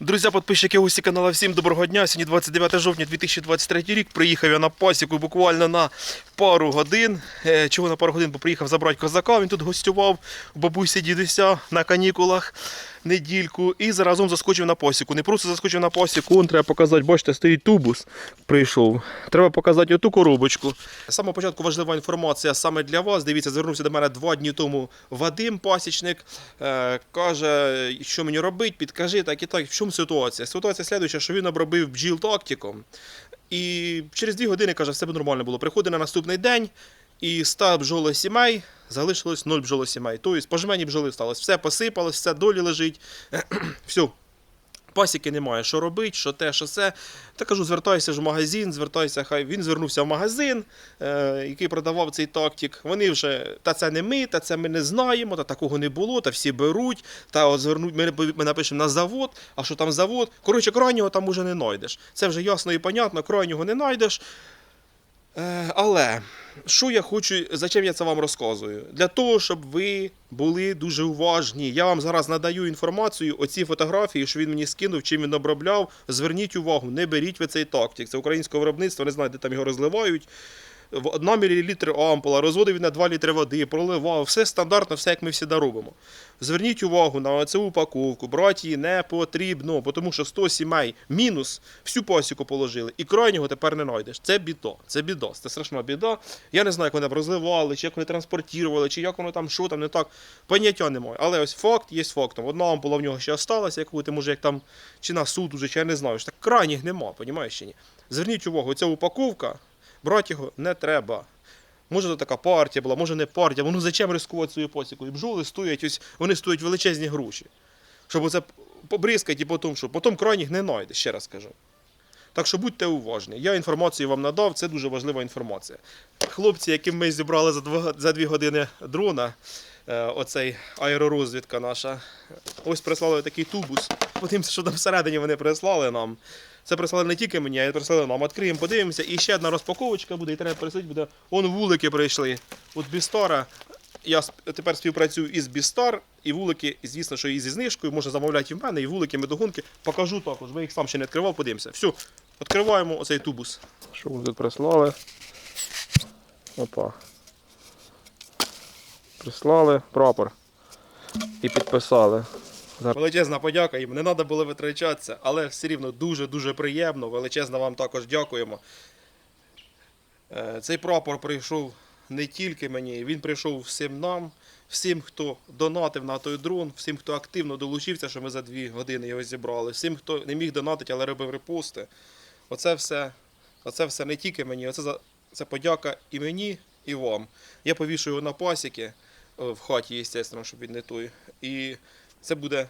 Друзі, підписчики усі канала, всім доброго дня. Сьогодні 29 жовтня 2023 рік. Приїхав я на пасіку буквально на пару годин. Е, Чого на пару годин? Бо приїхав забрати козака. Він тут гостював бабусі дідуся на канікулах недільку. І заразом заскочив на пасіку. Не просто заскочив на пасіку, он треба показати, бачите, стоїть тубус. Прийшов. Треба показати оту коробочку. З самого початку важлива інформація саме для вас. Дивіться, звернувся до мене два дні тому Вадим Пасічник. Е, каже, що мені робити, підкажи, так і так. В чому ситуація? Ситуація слідуюча, що він обробив бджіл тактиком. І через дві години каже, все нормально було. Приходить на наступний день, і 100 бджолосімей залишилось 0 бджолосімей. Тобто пожмені бджоли сталося. Все посипалось, все долі лежить. все. Пасіки немає, що робити, що те, що це. Та кажу, звертайся ж в магазин, звертайся, хай він звернувся в магазин, е, який продавав цей тактик. Вони вже, та це не ми, та це ми не знаємо, та такого не було, та всі беруть, та от звернуть, ми, ми напишемо на завод, а що там завод. Коротше, крайнього там уже не знайдеш. Це вже ясно і понятно, крайнього не знайдеш. Е, але що я хочу, зачем я це вам розказую? Для того, щоб ви були дуже уважні. Я вам зараз надаю інформацію, оці фотографії, що він мені скинув, чим він обробляв. Зверніть увагу, не беріть ви цей тактик. Це українське виробництво, не знаю, де там його розливають. В 1 мл ампула, розводив він на 2 літри води, проливав, все стандартно, все як ми всі робимо. Зверніть увагу на цю упаковку, брати її не потрібно, тому що 100 сімей мінус всю пасіку положили, і крайнього тепер не знайдеш. Це біда, це біда, це страшна біда. Я не знаю, як вони розливали, чи як вони транспортували, чи як воно там, що там не так. Поняття немає. Але ось факт є фактом. Одна ампула в нього ще осталася, яку ти може як там, чи на суд уже, чи я не знаю. Так крайніх нема, понімаєш чи ні? Зверніть увагу, ця упаковка, брати його не треба. Може, то така партія була, може не партія. Ну зачем ризикувати свою посіку? І бджоли стоять, ось вони стоять величезні гроші. Щоб оце побризкати і потім, що потім крайніх не знайде, ще раз кажу. Так що будьте уважні. Я інформацію вам надав, це дуже важлива інформація. Хлопці, яким ми зібрали за два, за дві години дрона, е, оцей аеророзвідка наша, ось прислали такий тубус. Подивимося, що там всередині вони прислали нам. Це прислали не тільки мені, а й прислали нам. Відкриємо, подивимося. І ще одна розпаковочка буде, і треба пересилити буде. Он вулики прийшли. От Бістара. Я тепер співпрацюю із Бістар, і вулики, звісно, що і зі знижкою, можна замовляти і в мене, і вулики, медогонки. Покажу також, я їх сам ще не відкривав, подивимося. Все, відкриваємо оцей тубус. Що ви тут прислали? Опа. Прислали прапор. І підписали. Величезна подяка їм. Не треба було витрачатися, але все рівно дуже-дуже приємно. Величезно вам також дякуємо. Е, Цей прапор прийшов не тільки мені, він прийшов всім нам, всім, хто донатив на той дрон, всім, хто активно долучився, що ми за дві години його зібрали, всім, хто не міг донатити, але робив репости. Оце все, оце все не тільки мені, оце це подяка і мені, і вам. Я повішу його на пасіки е, в хаті, звісно, щоб він не той. І це буде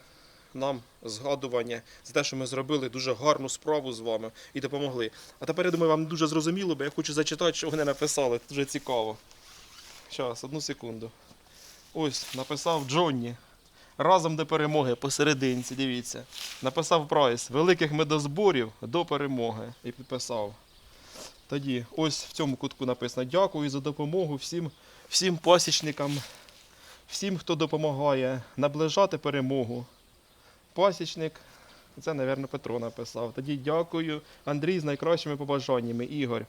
нам згадування за те, що ми зробили дуже гарну справу з вами і допомогли. А тепер я думаю, вам дуже зрозуміло, бо я хочу зачитати, що вони написали. Це Дуже цікаво. Зараз, одну секунду. Ось, написав Джонні. Разом до перемоги посерединці, дивіться. Написав Прайс. Великих медозборів до перемоги. І підписав. Тоді, ось в цьому кутку написано: дякую за допомогу всім, всім пасічникам, всім, хто допомагає наближати перемогу. Пасічник, це, мабуть, Петро написав. Тоді дякую. Андрій з найкращими побажаннями. Ігор.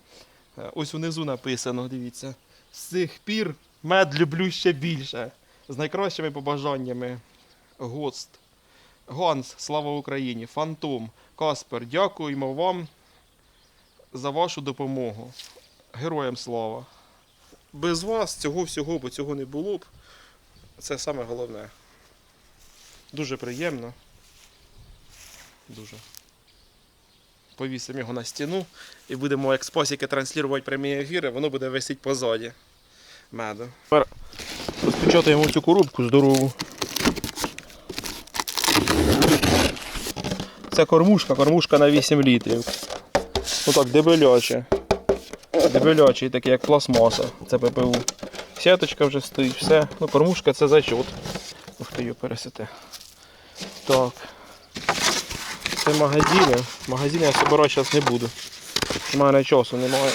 Е, Ось внизу написано, дивіться. З цих пір мед люблю ще більше. З найкращими побажаннями. Гост. Ганс, слава Україні! Фантом, Каспер, дякуємо вам за вашу допомогу. Героям слава. Без вас цього всього, бо цього не було б. Це саме головне. Дуже приємно. Дуже. Повісимо його на стіну і будемо як з пасіки транслювати прямі ефіри, воно буде висіти позаді меду. Тепер розпечатаємо цю коробку здорову. Це кормушка, кормушка на 8 літрів. Ну так, дебеляче. Дебелячий, такий як пластмаса. Це ППУ. Сіточка вже стоїть, все. Ну, кормушка це зачот. Ух ти, її пересете. Так. Це магазини. Магазини я собирати зараз не буду. У мене часу немає.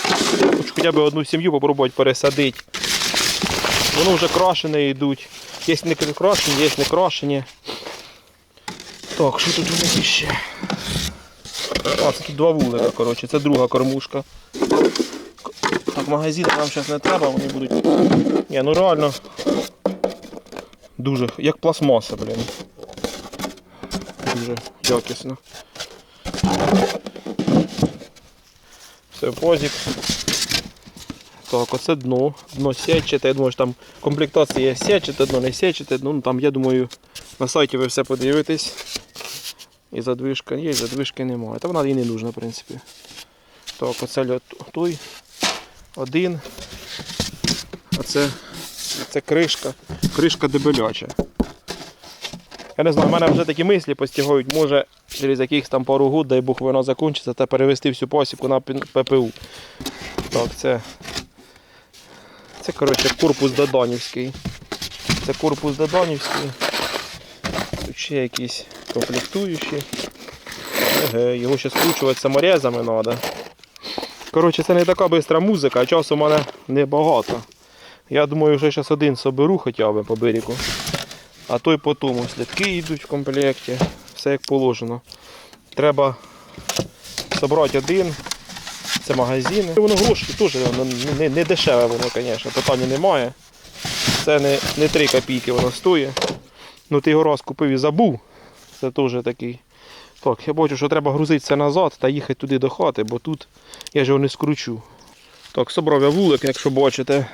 Хочу хоча б одну сім'ю попробувати пересадити. Воно вже крашені йдуть. Є не крашені, є не крашені. Так, що тут у них іще? А, це тут два вулика, коротше, це друга кормушка. Магазин нам зараз не треба, вони будуть. Ні, ну реально. Дуже, як пластмаса, блін. Дуже якісно. Все, позик. Так, оце дно. Дно сетчате. Я думаю, що там комплектація є сетчате, дно не сетчате. Ну там, я думаю, на сайті ви все подивитесь. І задвижка є, і задвижки немає. Та вона і не нужна, в принципі. Так, оце той. Один. А це, це кришка. Кришка дебеляча. Я не знаю, в мене вже такі мислі постігають, може через якихось там пару год, дай Бог вона закінчиться, та перевести всю посіку на ППУ. Так, це. Це, коротше, корпус Доданівський. Це корпус Доданівський. Тут ще якісь комплектуючі. Його ще скручувати саморезами треба. Коротше, це не така бистра музика, а часу в мене небагато. Я думаю, вже зараз один соберу хоча б по берегу. А той по тому слідки йдуть в комплекті. Все як положено. Треба зібрати один. Це магазини. Воно гроші теж не, не, не дешеве воно, звісно, питання немає. Це не, не 3 копійки воно стоїть. Ну ти його раз купив і забув. Це теж такий. Так, я бачу, що треба грузитися назад та їхати туди до хати, бо тут я ж його не скручу. Так, собрав я вулик, якщо бачите.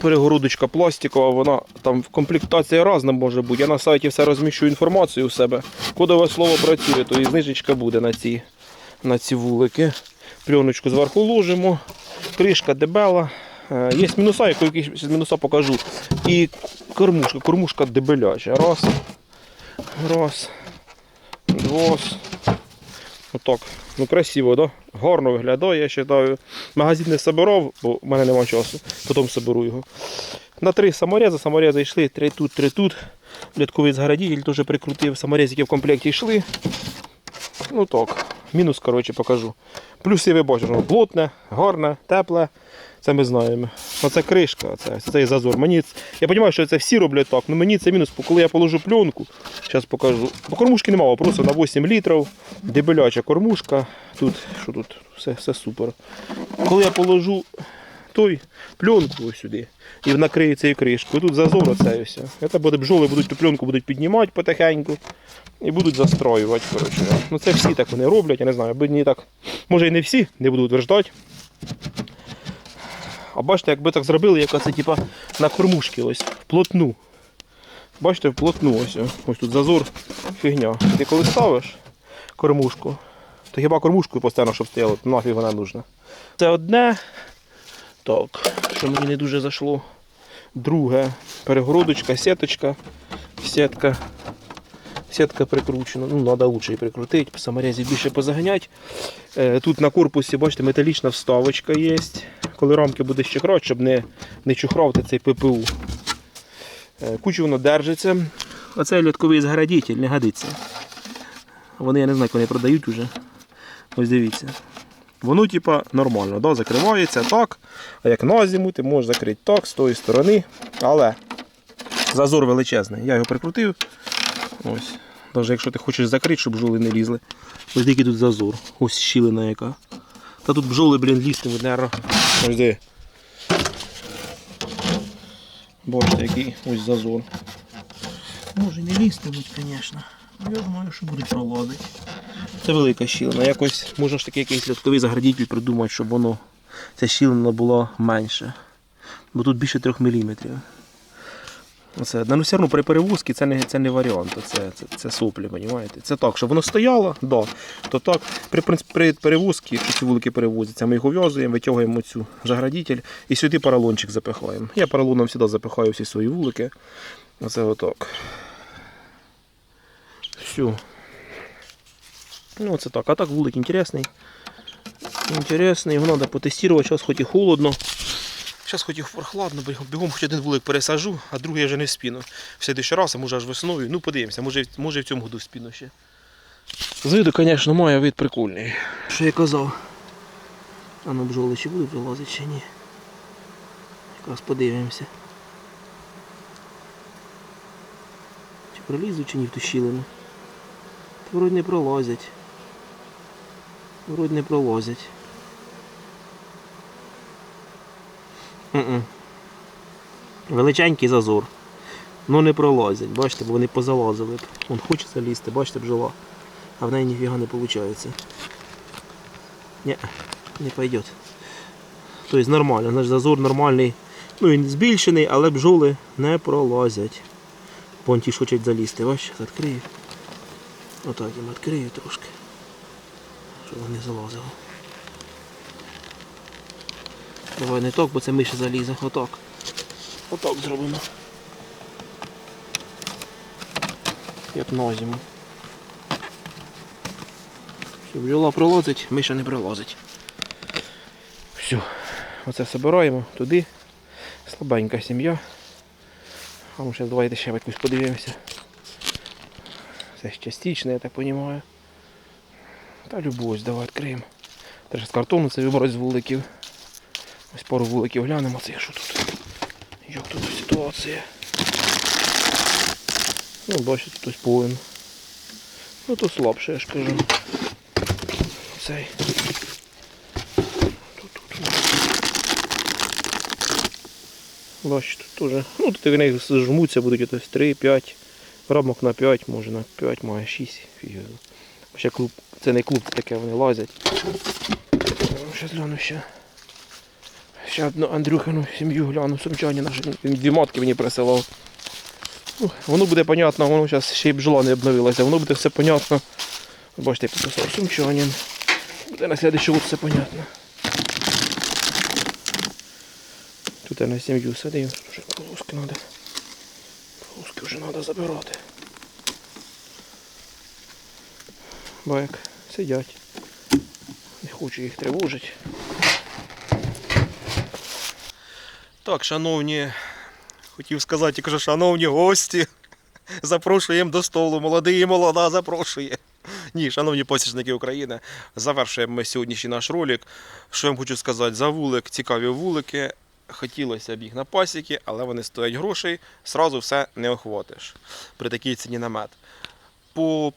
Перегородочка пластикова, вона там в комплектації різна може бути. Я на сайті все розміщу інформацію у себе. Кодове слово працює, то і знижечка буде на ці, на ці вулики. Пленочку зверху ложимо. Кришка дебела. Е, Є мінуса, яку якісь мінуса покажу. І кормушка. Кормушка дебеляча. Раз. Раз. Два. Отак. Ну красиво, да? Гарно виглядає, я вважаю. Магазин не собирав, бо в мене немає часу. Потім соберу його. На три саморези, саморези йшли, три тут, три тут. Лятковий згородитель теж прикрутив, саморезики в комплекті йшли. Ну так, мінус, коротше, покажу. Плюси ви бачите, плотне, гарне, тепле. Це ми знаємо. Оце кришка, це, цей зазор. Мені, я розумію, що це всі роблять так, але мені це мінус, коли я положу пленку, зараз покажу. По кормушки немає, просто на 8 літрів, дебеляча кормушка. Тут, що тут, все, все супер. Коли я положу той пленку сюди і накрию цією кришкою, тут зазор оцей. Це буде бджоли будуть ту пленку будуть піднімати потихеньку і будуть застроювати. Коротше. Ну це всі так вони роблять, я не знаю, не так. Може і не всі, не буду утверждати. А бачите, якби так зробили, яка це типа на кормушки ось, вплотну. Бачите, вплотну ось. Ось тут зазор фігня. Ти коли ставиш кормушку, то хіба кормушкою постійно, щоб стояло, то нафіг вона нужна. Це одне. Так, що мені не дуже зайшло. Друге, перегородочка, сіточка, сітка. Сітка прикручена, ну треба лучше її прикрутити, по саморезі більше позаганяти. Е, Тут на корпусі, бачите, металічна вставочка є. Коли рамки буде ще крати, щоб не, не чухрати цей ППУ. Е, Кучу воно держиться. Оцей льотковий згородитель не годиться. Вони, я не знаю, як вони продають уже. Ось дивіться. Воно, типа, нормально, да? закривається так. А як на зиму, ти можеш закрити так, з тої сторони. Але зазор величезний. Я його прикрутив. Ось. Навіть якщо ти хочеш закрити, щоб бджоли не лізли. Ось який тут зазор. Ось щілина яка. Та тут бджоли, блін, лізтимуть, наверное. Ось. Бачите, який ось зазор. Може не лізтимуть, звісно. Я думаю, що будуть пролазити. Це велика щілина. Якось можна ж таки якийсь льотковий заградитель придумати, щоб воно ця щілина була менше. Бо тут більше 3 мм. Оце, ну все одно при перевозці це не, це не варіант, це, це, це соплі, розумієте? Це так, щоб воно стояло, да, то так. При, при перевозці, якщо ці вулики перевозяться, ми їх ув'язуємо, витягуємо цю заградитель і сюди поролончик запихаємо. Я поролоном завжди запихаю всі свої вулики. Оце отак. Все. Ну, оце так. А так вулик інтересний. Інтересний, його треба потестувати, зараз хоч і холодно. Зараз хоч і прохладно, бігом- бігом хоч один вулик пересажу, а другий я вже не в спіну. В следующий раз, а може аж весною. Ну подивимося, може, може в цьому году в спіну ще. З виду, звісно, має вид прикольний. Що я казав? А ну бджоли чи будуть вилазити чи ні? Якраз подивимося. Чи пролізуть чи ні в ту щілину. Вроді не пролазять. Вроді не пролазять. М-м. Величенький зазор. Ну не пролазять, бачите, бо вони позалазили. Вон хоче залізти, бачите, бджола. А в неї ніфіга не виходить. Ні, не пойдет. Тобто нормально, наш зазор нормальний. Ну він збільшений, але бджоли не пролазять. Ж хочуть залізти, бачиш, відкрию. Отак їм відкрию трошки. Щоб вони залазили. Давай не так, бо це миша залізе. Отак. Отак зробимо. Як зиму. Все, бджола пролазить, миша не пролазить. Все. Оце збираємо туди. Слабенька сім'я. А ми зараз давайте ще якусь подивимося. Це ж частично, я так розумію. Та любовь, давай відкриємо. Треба з картону це вибрати з вуликів. Ось пару вуликів глянемо, це що тут. Як тут ситуація. Ну, бачите, тут ось повинен. Ну то слабше, я ж кажу. Цей. Бачите, тут теж. Ну тут вони жмуться, будуть ось 3, 5. Рамок на 5, може на 5, має 6. Фіг. Ще клуб. Це не клуб, таке вони лазять. Зараз гляну ще. Ще одну Андрюхину сім'ю гляну, сумчанина. Він дві матки мені присилав. Ну, воно буде понятно, воно зараз ще й бджола не обновилася, воно буде все понятно. Бачите, я підписав сумчанин. Буде на слідчий все понятно. Тут я на сім'ю тут вже полоски треба. Полоски вже треба забирати. Бо як сидять. Не хочу їх тривожити. Так, шановні, хотів сказати, тільки що шановні гості. Запрошуємо до столу. Молодий і молода запрошує. Ні, шановні посічники України, завершуємо ми сьогоднішній наш ролик. Що я вам хочу сказати, за вулик, цікаві вулики. Хотілося б їх на пасіки, але вони стоять грошей, сразу все не охватиш при такій ціні на мед. По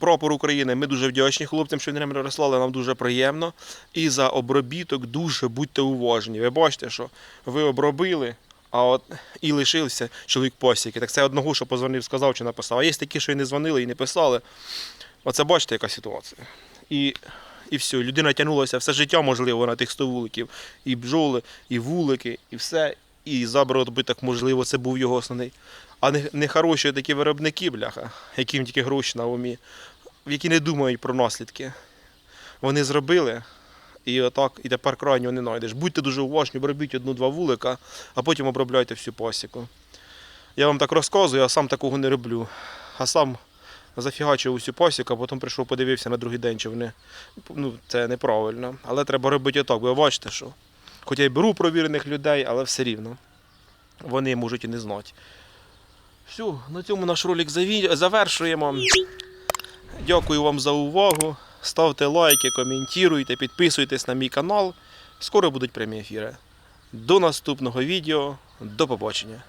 прапору України ми дуже вдячні хлопцям, що вони нам розслали, нам дуже приємно. І за обробіток дуже будьте уважні. Ви бачите, що ви обробили, а от і лишився чоловік пасіки. Так це одного, що позвонив, сказав чи написав. А є такі, що і не дзвонили, і не писали. Оце бачите, яка ситуація. І, і все, людина тягнулася все життя, можливо, на тих 100 вуликів. І бджоли, і вулики, і все. І заборобиток, можливо, це був його основний. А не, не хороші такі виробники, бляха, яким тільки гроші на умі, які не думають про наслідки. Вони зробили, і отак, і тепер крайнього не знайдеш. Будьте дуже уважні, обробіть одну-два вулика, а потім обробляйте всю пасіку. Я вам так розказую, а сам такого не роблю. А сам зафігачив усю пасіку, а потім прийшов, подивився на другий день, чи вони. Ну, це неправильно. Але треба робити отак, ви бачите, що. Хоча я беру провірених людей, але все рівно. Вони можуть і не знати. Все, на цьому наш ролик завершуємо. Дякую вам за увагу. Ставте лайки, коментуйте, підписуйтесь на мій канал. Скоро будуть прямі ефіри. До наступного відео. До побачення.